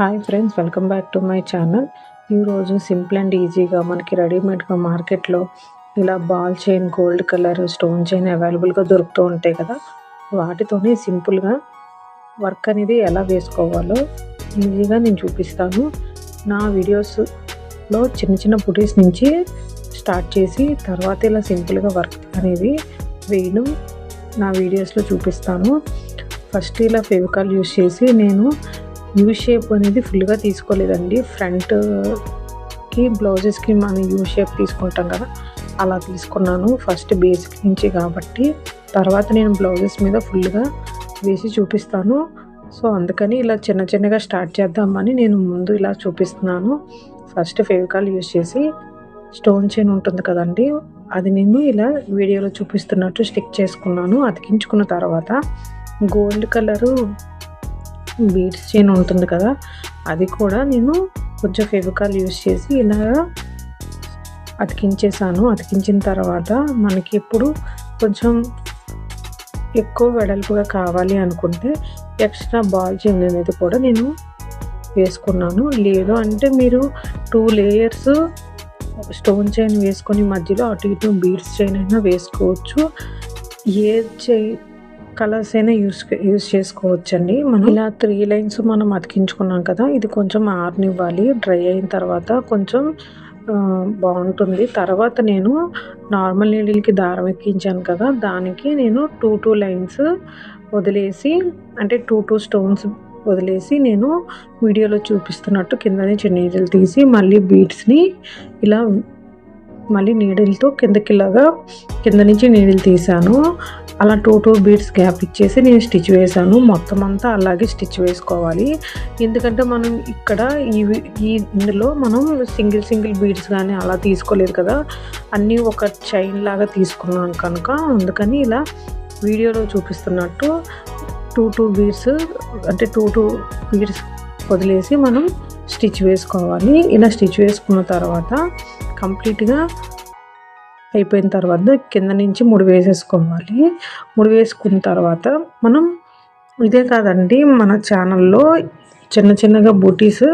Hi friends welcome back to my channel ఈరోజు simple and ఈజీగా మనకి రెడీమేడ్గా మార్కెట్లో ఇలా ball chain gold colour stone chain అవైలబుల్గా దొరుకుతూ ఉంటాయి కదా. వాటితోనే సింపుల్గా వర్క్ అనేది ఎలా వేసుకోవాలో ఈజీగా నేను చూపిస్తాను. నా వీడియోస్లో చిన్న చిన్న బుటీస్ నుంచి స్టార్ట్ చేసి తర్వాత ఇలా సింపుల్గా వర్క్ అనేది వేయడం నా వీడియోస్లో చూపిస్తాను. ఫస్ట్ ఇలా ఫెవికాల్ యూస్ చేసి నేను యూ షేప్ అనేది ఫుల్గా తీసుకోలేదండి. ఫ్రంట్కి బ్లౌజెస్కి మనం యూ షేప్ తీసుకుంటాం కదా అలా తీసుకున్నాను. ఫస్ట్ బేసిక్ నుంచి కాబట్టి తర్వాత నేను బ్లౌజెస్ మీద ఫుల్గా వేసి చూపిస్తాను. సో అందుకని ఇలా చిన్న చిన్నగా స్టార్ట్ చేద్దామని నేను ముందు ఇలా చూపిస్తున్నాను. ఫస్ట్ ఫెవికాల్ యూజ్ చేసి స్టోన్ చైన్ ఉంటుంది కదండి అది నేను ఇలా వీడియోలో చూపిస్తున్నట్టు స్టిక్ చేసుకున్నాను. అతికించుకున్న తర్వాత గోల్డ్ కలరు బీడ్స్ చైన్ ఉంటుంది కదా అది కూడా నేను కొంచెం ఫెవికాల్ యూస్ చేసి ఇలా అతికించేసాను. అతికించిన తర్వాత మనకి ఇప్పుడు కొంచెం ఎక్కువ వెడల్పుగా కావాలి అనుకుంటే ఎక్స్ట్రా బాల్ చైన్ అనేది కూడా నేను వేసుకున్నాను. లేదు అంటే మీరు టూ లేయర్స్ స్టోన్ చైన్ వేసుకొని మధ్యలో అటు ఇటు బీడ్స్ చైన్ అయినా వేసుకోవచ్చు. ఏ చై కలర్స్ అయినా యూస్ యూస్ చేసుకోవచ్చండి. మనం ఇలా త్రీ లైన్స్ మనం అతికించుకున్నాం కదా ఇది కొంచెం ఆరనివ్వాలి. డ్రై అయిన తర్వాత కొంచెం బాగుంటుంది. తర్వాత నేను నార్మల్ నీడిల్కి దారం ఎక్కించాను కదా దానికి నేను టూ టూ లైన్స్ వదిలేసి అంటే టూ టూ స్టోన్స్ వదిలేసి నేను వీడియోలో చూపిస్తున్నట్టు కిందనే చిన్న నీడిల్ తీసి మళ్ళీ బీడ్స్ని ఇలా మళ్ళీ నీడిల్తో కిందకిలాగా కింద నుంచి నీడిల్ తీసాను అలా టూ టూ బీడ్స్ గ్యాప్ ఇచ్చేసి నేను స్టిచ్ వేసాను మొత్తం అంతా అలాగే స్టిచ్ వేసుకోవాలి. ఎందుకంటే మనం ఇక్కడ ఈ ఈ ఇందులో మనం సింగిల్ సింగిల్ బీడ్స్ కానీ అలా తీసుకోలేదు కదా. అన్నీ ఒక చైన్ లాగా తీసుకున్నాను కనుక. అందుకని ఇలా వీడియోలో చూపిస్తున్నట్టు టూ టూ బీడ్స్ అంటే టూ టూ బీడ్స్ వదిలేసి మనం స్టిచ్ వేసుకోవాలి. ఇలా స్టిచ్ వేసుకున్న తర్వాత కంప్లీట్గా అయిపోయిన తర్వాత కింద నుంచి ముడి వేసేసుకోవాలి. ముడి వేసుకున్న తర్వాత మనం ఇదే కాదండి మన ఛానల్లో చిన్న చిన్నగా బూటీస్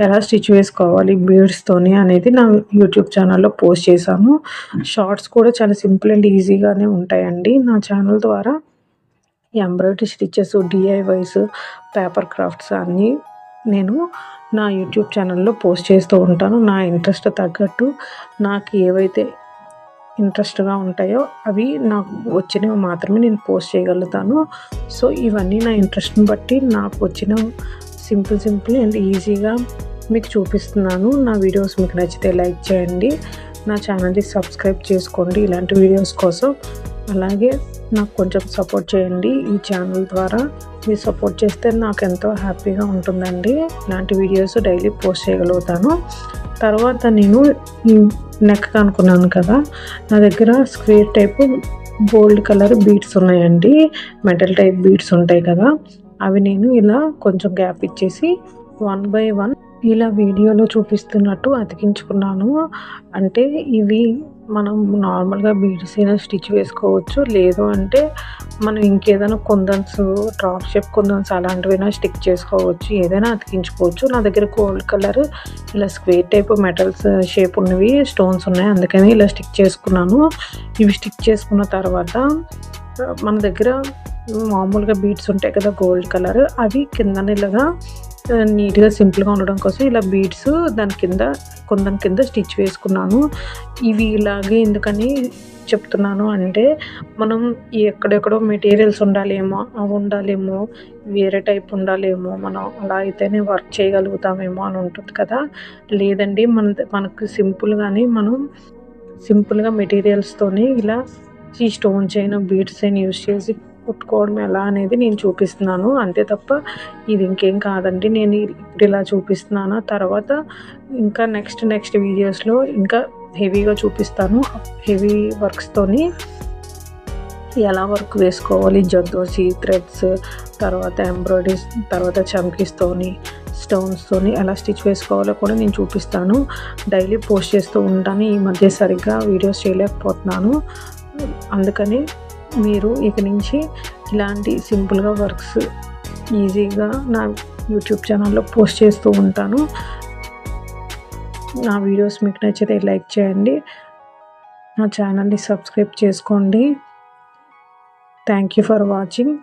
ఎలా స్టిచ్ వేసుకోవాలి బీడ్స్తోని అనేది నా యూట్యూబ్ ఛానల్లో పోస్ట్ చేశాను. షార్ట్స్ కూడా చాలా సింపుల్ అండ్ ఈజీగానే ఉంటాయండి. నా ఛానల్ ద్వారా embroidery stitches DIYs paper crafts అన్నీ నేను నా యూట్యూబ్ ఛానల్లో పోస్ట్ చేస్తూ ఉంటాను. నా ఇంట్రెస్ట్ తగ్గట్టు నాకు ఏవైతే ఇంట్రెస్ట్గా ఉంటాయో అవి నాకు వచ్చినవి మాత్రమే నేను పోస్ట్ చేయగలుగుతాను. సో ఇవన్నీ నా ఇంట్రెస్ట్ని బట్టి నాకు వచ్చిన సింపుల్ సింపుల్ అండ్ ఈజీగా మీకు చూపిస్తున్నాను. నా వీడియోస్ మీకు నచ్చితే లైక్ చేయండి. నా ఛానల్ని సబ్స్క్రైబ్ చేసుకోండి ఇలాంటి వీడియోస్ కోసం. అలాగే నాకు కొంచెం సపోర్ట్ చేయండి ఈ ఛానల్ ద్వారా. మీరు సపోర్ట్ చేస్తే నాకు ఎంతో హ్యాపీగా ఉంటుందండి. ఇలాంటి వీడియోస్ డైలీ పోస్ట్ చేయగలుగుతాను. తర్వాత నేను నెక్ అనుకున్నాను కదా నా దగ్గర square type gold colour beads ఉన్నాయండి. మెటల్ టైప్ బీడ్స్ ఉంటాయి కదా అవి నేను ఇలా కొంచెం గ్యాప్ ఇచ్చేసి వన్ బై వన్ ఇలా వీడియోలో చూపిస్తున్నట్టు అతికించుకున్నాను. అంటే ఇవి మనం నార్మల్గా బీడ్స్ అయినా స్టిచ్ వేసుకోవచ్చు. లేదు అంటే మనం ఇంకేదైనా కుందన్స్ డ్రాప్ షేప్ కుందన్స్ అలాంటివైనా స్టిక్ చేసుకోవచ్చు. ఏదైనా అతికించుకోవచ్చు. నా దగ్గర గోల్డ్ కలర్ ఇలా స్క్వేర్ టైప్ మెటల్స్ షేప్ ఉన్నవి స్టోన్స్ ఉన్నాయి. అందుకని ఇలా స్టిక్ చేసుకున్నాను. ఇవి స్టిక్ చేసుకున్న తర్వాత మన దగ్గర మామూలుగా బీడ్స్ ఉంటాయి కదా గోల్డ్ కలర్. అవి కిందనిలాగా ఇలాగా నీట్గా సింపుల్గా ఉండడం కోసం ఇలా బీడ్స్ దాని కింద కొందం కింద స్టిచ్ వేసుకున్నాను. ఇవి ఇలాగే ఎందుకని చెప్తున్నాను అంటే మనం ఎక్కడెక్కడో మెటీరియల్స్ ఉండాలేమో అవి ఉండాలేమో వేరే టైప్ ఉండాలేమో మనం అలా అయితేనే వర్క్ చేయగలుగుతామేమో అని ఉంటుంది కదా. లేదండి మన మనకు సింపుల్గానే మనం సింపుల్గా మెటీరియల్స్తోనే ఇలా ఈ స్టోన్స్ అయినా బీడ్స్ అయినా యూస్ చేసి కుట్టుకోవడం ఎలా అనేది నేను చూపిస్తున్నాను. అంతే తప్ప ఇది ఇంకేం కాదండి. నేను ఇప్పుడు ఇలా చూపిస్తున్నాను. తర్వాత ఇంకా నెక్స్ట్ నెక్స్ట్ వీడియోస్లో ఇంకా హెవీగా చూపిస్తాను. హెవీ వర్క్స్తోని ఎలా వర్క్ వేసుకోవాలి? జద్దోసి థ్రెడ్స్ తర్వాత ఎంబ్రాయిడరీస్ తర్వాత చమ్కీస్తోని స్టోన్స్తోని ఎలా స్టిచ్ వేసుకోవాలో కూడా నేను చూపిస్తాను. డైలీ పోస్ట్ చేస్తూ ఉంటాను. ఈ మధ్య సరిగ్గా వీడియోస్ చేయలేకపోతున్నాను. అందుకని మీరు ఇక నుంచి ఇలాంటి సింపుల్గా వర్క్స్ ఈజీగా నా యూట్యూబ్ ఛానల్లో పోస్ట్ చేస్తూ ఉంటాను. నా వీడియోస్ మీకు నచ్చితే లైక్ చేయండి. నా ఛానల్ని సబ్స్క్రైబ్ చేసుకోండి. Thank you for watching.